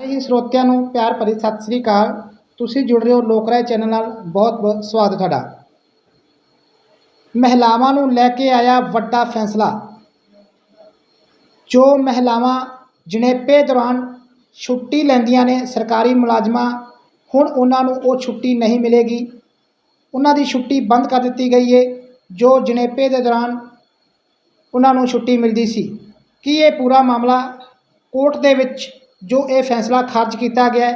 ਜੀ ਸਰੋਤਿਆਂ ਨੂੰ ਪਿਆਰ ਭਰੀ ਸਤਿ ਸ੍ਰੀ ਅਕਾਲ। ਤੁਸੀਂ ਜੁੜ ਰਹੇ ਹੋ ਲੋਕ ਰਾਏ ਚੈਨਲ ਨਾਲ। ਬਹੁਤ ਬਹੁਤ ਸਵਾਗਤ ਤੁਹਾਡਾ। ਮਹਿਲਾਵਾਂ ਨੂੰ ਲੈ ਕੇ ਆਇਆ ਵੱਡਾ ਫੈਸਲਾ। ਜੋ ਮਹਿਲਾਵਾਂ ਜਣੇਪੇ ਦੌਰਾਨ ਛੁੱਟੀ ਲੈਂਦੀਆਂ ਨੇ ਸਰਕਾਰੀ ਮੁਲਾਜ਼ਮਾਂ, ਹੁਣ ਉਹਨਾਂ ਨੂੰ ਉਹ ਛੁੱਟੀ ਨਹੀਂ ਮਿਲੇਗੀ। ਉਹਨਾਂ ਦੀ ਛੁੱਟੀ ਬੰਦ ਕਰ ਦਿੱਤੀ ਗਈ ਹੈ ਜੋ ਜਣੇਪੇ ਦੇ ਦੌਰਾਨ ਉਹਨਾਂ ਨੂੰ ਛੁੱਟੀ ਮਿਲਦੀ ਸੀ। ਕੀ ਇਹ ਪੂਰਾ ਮਾਮਲਾ ਕੋਰਟ ਦੇ ਵਿੱਚ ਜੋ ਇਹ ਫੈਸਲਾ ਖਾਰਜ ਕੀਤਾ ਗਿਆ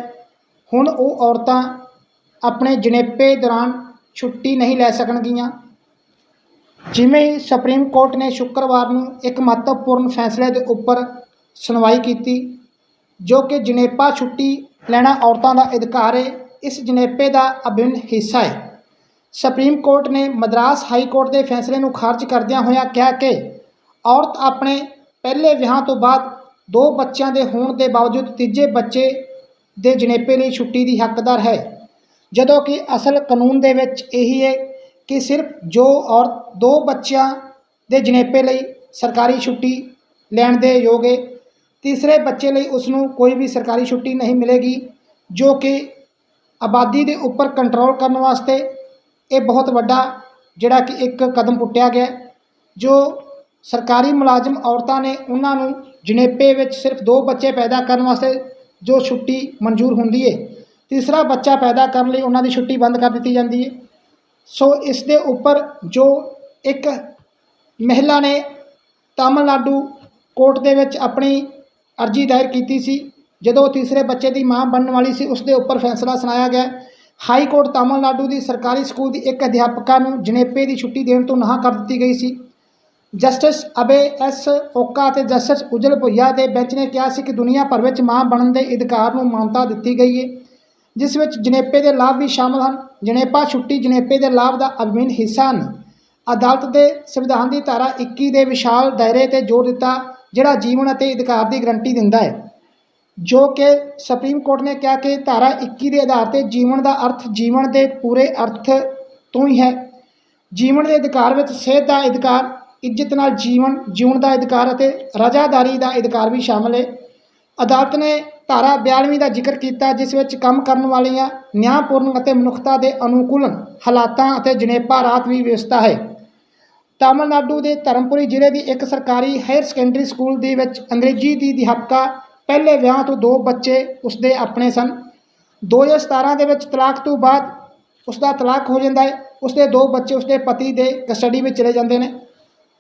ਹੁਣ ਉਹ ਔਰਤਾਂ ਆਪਣੇ ਜਣੇਪੇ ਦੌਰਾਨ ਛੁੱਟੀ ਨਹੀਂ ਲੈ ਸਕਣਗੀਆਂ। ਜਿਵੇਂ ਹੀ ਸੁਪਰੀਮ ਕੋਰਟ ਨੇ ਸ਼ੁੱਕਰਵਾਰ ਨੂੰ ਇੱਕ ਮਹੱਤਵਪੂਰਨ ਫੈਸਲੇ ਦੇ ਉੱਪਰ ਸੁਣਵਾਈ ਕੀਤੀ, ਜੋ ਕਿ ਜਣੇਪਾ ਛੁੱਟੀ ਲੈਣਾ ਔਰਤਾਂ ਦਾ ਅਧਿਕਾਰ ਹੈ, ਇਸ ਜਣੇਪੇ ਦਾ ਅਭਿੰਨ ਹਿੱਸਾ ਹੈ। ਸੁਪਰੀਮ ਕੋਰਟ ਨੇ ਮਦਰਾਸ ਹਾਈ ਕੋਰਟ ਦੇ ਫੈਸਲੇ ਨੂੰ ਖਾਰਜ ਕਰਦਿਆਂ ਹੋਇਆਂ ਕਿਹਾ ਕਿ ਔਰਤ ਆਪਣੇ ਪਹਿਲੇ ਵਿਆਹ ਤੋਂ ਬਾਅਦ ਦੋ ਬੱਚਿਆਂ ਦੇ ਹੋਣ ਦੇ ਬਾਵਜੂਦ ਤੀਜੇ ਬੱਚੇ ਦੇ ਜਣੇਪੇ ਲਈ ਛੁੱਟੀ ਦੀ ਹੱਕਦਾਰ ਹੈ। ਜਦੋਂ ਕਿ ਅਸਲ ਕਾਨੂੰਨ ਦੇ ਵਿੱਚ ਇਹੀ ਹੈ ਕਿ ਸਿਰਫ ਜੋ ਔਰਤ ਦੋ ਬੱਚਿਆਂ ਦੇ ਜਣੇਪੇ ਲਈ ਸਰਕਾਰੀ ਛੁੱਟੀ ਲੈਣ ਦੇ ਯੋਗ ਹੈ, ਤੀਸਰੇ ਬੱਚੇ ਲਈ ਉਸ ਨੂੰ ਕੋਈ ਵੀ ਸਰਕਾਰੀ ਛੁੱਟੀ ਨਹੀਂ ਮਿਲੇਗੀ, ਜੋ ਕਿ ਆਬਾਦੀ ਦੇ ਉੱਪਰ ਕੰਟਰੋਲ ਕਰਨ ਵਾਸਤੇ ਇਹ ਬਹੁਤ ਵੱਡਾ ਜਿਹੜਾ ਕਿ ਇੱਕ ਕਦਮ ਪੁੱਟਿਆ ਗਿਆ, ਜੋ ਸਰਕਾਰੀ ਮੁਲਾਜ਼ਮ ਔਰਤਾਂ ਨੇ ਉਹਨਾਂ ਨੂੰ ਜਣੇਪੇ ਵਿੱਚ ਸਿਰਫ ਦੋ ਬੱਚੇ ਪੈਦਾ ਕਰਨ ਵਾਸਤੇ ਜੋ ਛੁੱਟੀ ਮਨਜ਼ੂਰ ਹੁੰਦੀ ਹੈ ਤੀਸਰਾ ਬੱਚਾ ਪੈਦਾ ਕਰਨ ਲਈ ਉਹਨਾਂ ਦੀ ਛੁੱਟੀ ਬੰਦ ਕਰ ਦਿੱਤੀ ਜਾਂਦੀ ਹੈ ਸੋ ਇਸ ਦੇ ਉੱਪਰ ਜੋ ਇੱਕ ਮਹਿਲਾ ਨੇ ਤਾਮਿਲਨਾਡੂ ਕੋਰਟ ਦੇ ਵਿੱਚ ਆਪਣੀ ਅਰਜੀ ਦਾਇਰ ਕੀਤੀ ਸੀ, ਜਦੋਂ ਤੀਸਰੇ ਬੱਚੇ ਦੀ ਮਾਂ ਬਣਨ ਵਾਲੀ ਸੀ, ਉਸ ਦੇ ਉੱਪਰ ਫੈਸਲਾ ਸੁਣਾਇਆ ਗਿਆ। ਹਾਈ ਕੋਰਟ ਤਾਮਿਲਨਾਡੂ ਦੀ ਸਰਕਾਰੀ ਸਕੂਲ ਦੀ ਇੱਕ ਅਧਿਆਪਕਾ ਨੂੰ ਜਣੇਪੇ ਦੀ ਛੁੱਟੀ ਦੇਣ ਤੋਂ ਨਾਂਹ ਕਰ ਦਿੱਤੀ ਗਈ ਸੀ। ਜਸਟਿਸ ਅਬੇ ਐਸ ਓਕਾ ਅਤੇ ਜਸਟਿਸ ਉਜਲ ਭੁਈਆ ਦੇ ਬੈਂਚ ਨੇ ਕਿਹਾ ਸੀ ਕਿ ਦੁਨੀਆ ਭਰ ਵਿੱਚ ਮਾਂ ਬਣਨ ਦੇ ਅਧਿਕਾਰ ਨੂੰ ਮਾਨਤਾ ਦਿੱਤੀ ਗਈ ਹੈ, ਜਿਸ ਵਿੱਚ ਜਣੇਪੇ ਦੇ ਲਾਭ ਵੀ ਸ਼ਾਮਲ ਹਨ। ਜਣੇਪਾ ਛੁੱਟੀ ਜਣੇਪੇ ਦੇ ਲਾਭ ਦਾ ਅਭਿੰਨ ਹਿੱਸਾ ਹਨ। ਅਦਾਲਤ ਦੇ ਸੰਵਿਧਾਨ ਦੀ ਧਾਰਾ 21 ਦੇ ਵਿਸ਼ਾਲ ਦਾਇਰੇ ਤੇ ਜ਼ੋਰ ਦਿੱਤਾ, ਜਿਹੜਾ ਜੀਵਨ ਅਤੇ ਅਧਿਕਾਰ ਦੀ ਗਰੰਟੀ ਦਿੰਦਾ ਹੈ। ਜੋ ਕਿ ਸੁਪਰੀਮ ਕੋਰਟ ਨੇ ਕਿਹਾ ਕਿ ਧਾਰਾ 21 ਦੇ ਆਧਾਰ ਤੇ ਜੀਵਨ ਦਾ ਅਰਥ ਜੀਵਨ ਦੇ ਪੂਰੇ ਅਰਥ ਤੋਂ ਹੀ ਹੈ। ਜੀਵਨ ਦੇ ਅਧਿਕਾਰ ਵਿੱਚ ਸਿਹਤ ਦਾ ਅਧਿਕਾਰ ਇੱਜ਼ਤ ਨਾਲ ਜੀਵਨ, ਜਿਉਣ ਦਾ ਅਧਿਕਾਰ ਅਤੇ ਰਜ਼ਾਦਾਰੀ ਦਾ ਅਧਿਕਾਰ ਵੀ ਸ਼ਾਮਲ ਹੈ। ਅਦਾਲਤ ਨੇ ਧਾਰਾ 42 ਦਾ ਜ਼ਿਕਰ ਕੀਤਾ, ਜਿਸ ਵਿੱਚ ਕੰਮ ਕਰਨ ਵਾਲੀਆਂ, ਨਿਆਂਪੂਰਨ ਅਤੇ ਮਨੁੱਖਤਾ ਦੇ ਅਨੁਕੂਲਨ ਹਾਲਾਤਾਂ ਅਤੇ ਜਣੇਪਾ ਰਾਤ ਵੀ ਵਿਵਸਥਾ ਹੈ। ਤਾਮਿਲਨਾਡੂ ਦੇ ਧਰਮਪੁਰੀ ਜ਼ਿਲ੍ਹੇ ਦੀ ਇੱਕ ਸਰਕਾਰੀ ਹਾਇਰ ਸੈਕੰਡਰੀ ਸਕੂਲ ਦੇ ਵਿੱਚ ਅੰਗਰੇਜ਼ੀ ਦੀ ਅਧਿਆਪਕਾ ਪਹਿਲੇ ਵਿਆਹ ਤੋਂ ਦੋ ਬੱਚੇ ਉਸਦੇ ਆਪਣੇ ਸਨ। 2017 ਦੇ ਵਿੱਚ ਤਲਾਕ ਤੋਂ ਬਾਅਦ ਉਸਦਾ ਤਲਾਕ ਹੋ ਜਾਂਦਾ ਹੈ। ਉਸਦੇ ਦੋ ਬੱਚੇ ਉਸਦੇ ਪਤੀ ਦੇ ਕਸਟਡੀ ਵਿੱਚ ਚਲੇ ਜਾਂਦੇ ਨੇ।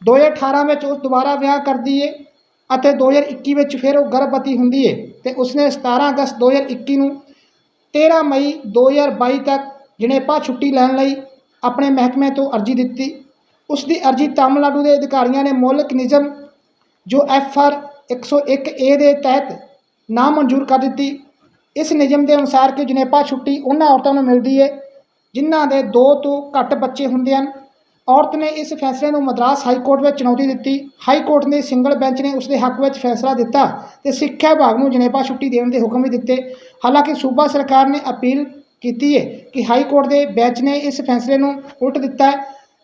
2018 ਵਿੱਚ ਉਸ ਦੁਬਾਰਾ ਵਿਆਹ ਕਰਦੀ ਹੈ ਅਤੇ 2021 ਵਿੱਚ ਫਿਰ ਉਹ ਗਰਭਵਤੀ ਹੁੰਦੀ ਹੈ ਤੇ ਉਸਨੇ 17 ਅਗਸਤ 2021 ਨੂੰ 13 ਮਈ 2022 ਤੱਕ ਜਣੇਪਾ ਛੁੱਟੀ ਲੈਣ ਲਈ ਆਪਣੇ ਮਹਿਕਮੇ ਤੋਂ ਅਰਜ਼ੀ ਦਿੱਤੀ। ਉਸ ਦੀ ਅਰਜ਼ੀ ਤਾਮਿਲਨਾਡੂ ਦੇ ਅਧਿਕਾਰੀਆਂ ਨੇ ਮੌਲਿਕ ਨਿਯਮ ਜੋ ਐਫ ਆਰ 101 ਏ ਦੇ ਤਹਿਤ ਨਾ ਮਨਜ਼ੂਰ ਕਰ ਦਿੱਤੀ। ਇਸ ਨਿਯਮ ਦੇ ਅਨੁਸਾਰ ਕਿ ਜਣੇਪਾ ਛੁੱਟੀ ਉਹਨਾਂ ਔਰਤਾਂ ਨੂੰ ਮਿਲਦੀ ਹੈ ਜਿਨ੍ਹਾਂ ਦੇ ਦੋ ਤੋਂ ਘੱਟ ਬੱਚੇ ਹੁੰਦੇ ਹਨ। ਔਰਤ ਨੇ ਇਸ ਫੈਸਲੇ ਨੂੰ ਮਦਰਾਸ ਹਾਈ ਕੋਰਟ ਵਿੱਚ ਚੁਣੌਤੀ ਦਿੱਤੀ। ਹਾਈ ਕੋਰਟ ਨੇ ਸਿੰਗਲ ਬੈਂਚ ਨੇ ਉਸ ਦੇ ਹੱਕ ਵਿੱਚ ਫੈਸਲਾ ਦਿੱਤਾ ਤੇ ਸਿੱਖਿਆ ਵਿਭਾਗ ਨੂੰ ਜਣੇਪਾ ਛੁੱਟੀ ਦੇਣ ਦੇ ਹੁਕਮ ਵੀ ਦਿੱਤੇ। ਹਾਲਾਂਕਿ ਸੂਬਾ ਸਰਕਾਰ ਨੇ ਅਪੀਲ ਕੀਤੀ ਹੈ ਕਿ ਹਾਈ ਕੋਰਟ ਦੇ ਬੈਂਚ ਨੇ ਇਸ ਫੈਸਲੇ ਨੂੰ ਉਲਟ ਦਿੱਤਾ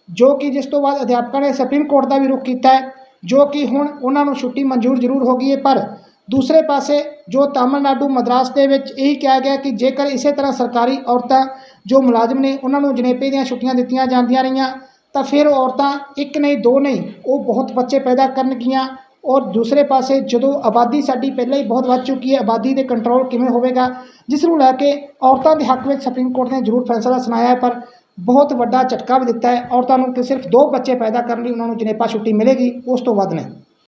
ਜੋ ਕਿ ਜਿਸ ਤੋਂ ਬਾਅਦ ਅਧਿਆਪਕਾਂ ਨੇ ਸੁਪਰੀਮ ਕੋਰਟ ਦਾ ਵੀ ਰੁਖ ਕੀਤਾ ਹੈ, ਜੋ ਕਿ ਹੁਣ ਉਹਨਾਂ ਨੂੰ ਛੁੱਟੀ ਮਨਜ਼ੂਰ ਜ਼ਰੂਰ ਹੋ ਗਈ ਹੈ ਪਰ ਦੂਸਰੇ ਪਾਸੇ ਜੋ ਤਾਮਿਲਨਾਡੂ ਮਦਰਾਸ ਦੇ ਵਿੱਚ ਇਹ ਕਿਹਾ ਗਿਆ ਕਿ ਜੇਕਰ ਇਸੇ ਤਰ੍ਹਾਂ ਸਰਕਾਰੀ ਔਰਤਾਂ ਜੋ ਮੁਲਾਜ਼ਮ ਨੇ ਉਹਨਾਂ ਨੂੰ ਜਣੇਪੇ ਦੀਆਂ ਛੁੱਟੀਆਂ ਦਿੱਤੀਆਂ ਜਾਂਦੀਆਂ ਰਹੀਆਂ ਤਾਂ ਫਿਰ ਔਰਤਾਂ ਇੱਕ ਨਹੀਂ, ਦੋ ਨਹੀਂ, ਉਹ ਬਹੁਤ ਬੱਚੇ ਪੈਦਾ ਕਰਨਗੀਆਂ। ਔਰ ਦੂਸਰੇ ਪਾਸੇ ਜਦੋਂ ਆਬਾਦੀ ਸਾਡੀ ਪਹਿਲਾਂ ਹੀ ਬਹੁਤ ਵੱਧ ਚੁੱਕੀ ਹੈ, ਆਬਾਦੀ ਦੇ ਕੰਟਰੋਲ ਕਿਵੇਂ ਹੋਵੇਗਾ, ਜਿਸ ਨੂੰ ਲੈ ਕੇ ਔਰਤਾਂ ਦੇ ਹੱਕ ਵਿੱਚ ਸੁਪਰੀਮ ਕੋਰਟ ਨੇ ਜ਼ਰੂਰ ਫੈਸਲਾ ਸੁਣਾਇਆ ਹੈ, ਪਰ ਬਹੁਤ ਵੱਡਾ ਝਟਕਾ ਵੀ ਦਿੱਤਾ ਹੈ। ਔਰਤਾਂ ਨੂੰ ਕਿ ਸਿਰਫ ਦੋ ਬੱਚੇ ਪੈਦਾ ਕਰਨ ਲਈ ਉਹਨਾਂ ਨੂੰ ਜਣੇਪਾ ਛੁੱਟੀ ਮਿਲੇਗੀ, ਉਸ ਤੋਂ ਵੱਧ ਨਹੀਂ।